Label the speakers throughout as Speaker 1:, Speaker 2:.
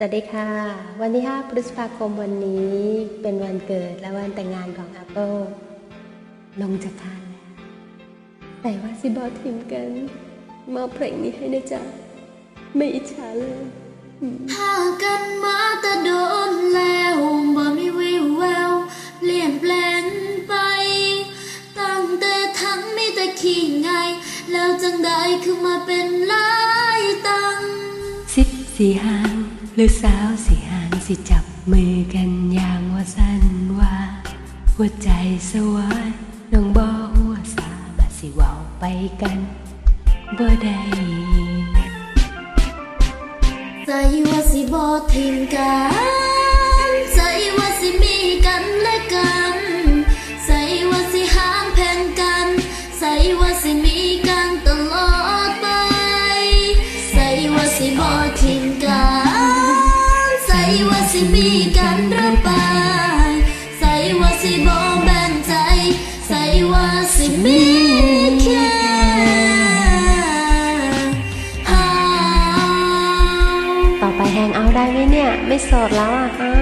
Speaker 1: สวัสดีค่ะ วันที่ 5 พฤษภาคมวันนี้เป็นวันเกิดและวันแต่งงานของ Apple ลงจากคานแล้ว แต่ว่าซิบอทีมกันมอบเพลงนี้ให้นะจ๊ะ ไม่อิจฉาเลย
Speaker 2: หากันมาแต่โดนแล้วบ่มีวิวแววเปลี่ยนแปลงไป ตั้งแต่ทั้งมีแต่ขี้ไง แล้วจังได้คือมาเป็นหลายตัง
Speaker 3: สิบสี่หาง หรือสาวสีหางสิจับมือกันอย่างว่าสั้นว่า หัวใจสวายน้องบ่หัวสามาสิเว้าไปกันบ่ได้
Speaker 2: ใจว่าสิบ่ทิมกัน กันหรือไปใจว่าสิบ่แบ่งใจใจว่าสิมีแค่
Speaker 1: ต่อไปแฮงเอาได้ไหมเนี่ย ไม่โสดแล้วอะฮะ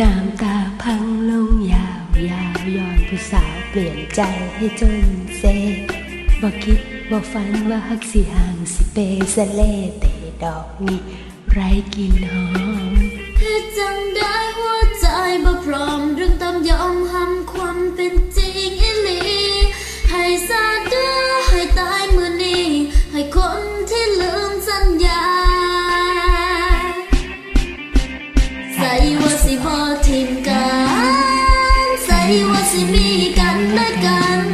Speaker 3: น้ำตาพังลงยาวยาวย้อนผู้สาวเปลี่ยนใจให้จนเซ บ่คิดบ่ฝันว่าฮักสิห่างสิเปสะเลแต่ดอกนี้ไรกินหอม
Speaker 2: เพื่อจังได้หัวใจบ่พร้อมเรื่องตามยอมหำความเป็นจริงอีหลีให้ซาเดือให้ตายมือนี้ให้คนที่ลืมสัญญา ใส่ว่าสิบ่ทิมกัน ใส่ว่าสิมีกันและกัน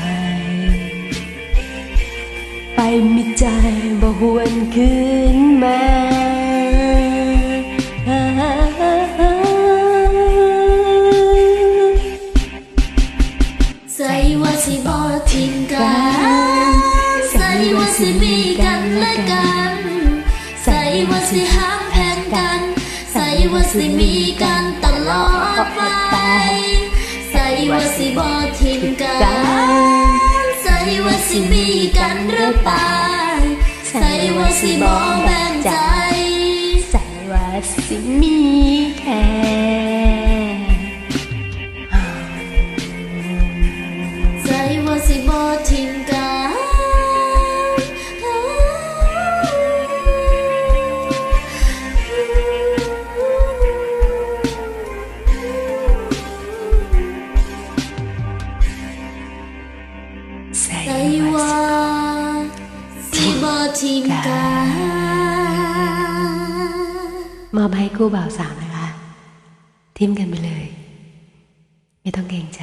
Speaker 3: มีใจบ่หวนคืนมา
Speaker 2: ใส่ว่าสิบ่ทิ้งกันใส่ว่าสิมีกันและกันใส่ว่าสิห้ามแพงกันใส่ว่าสิมีกันตลอดไปใส่ว่าสิบ่ทิ้งกันใส่ว่าสิมีกัน หรือไปใส่ว่าสิบ่แบ่งใจ
Speaker 3: ใส่ว่าสิมีแค่
Speaker 2: ใส่ว่าสิบอทิ้ง กา
Speaker 3: มอบให้คู่บ่าวสาวนะคะ ทิมกันไปเลย ไม่ต้องเกรงใจ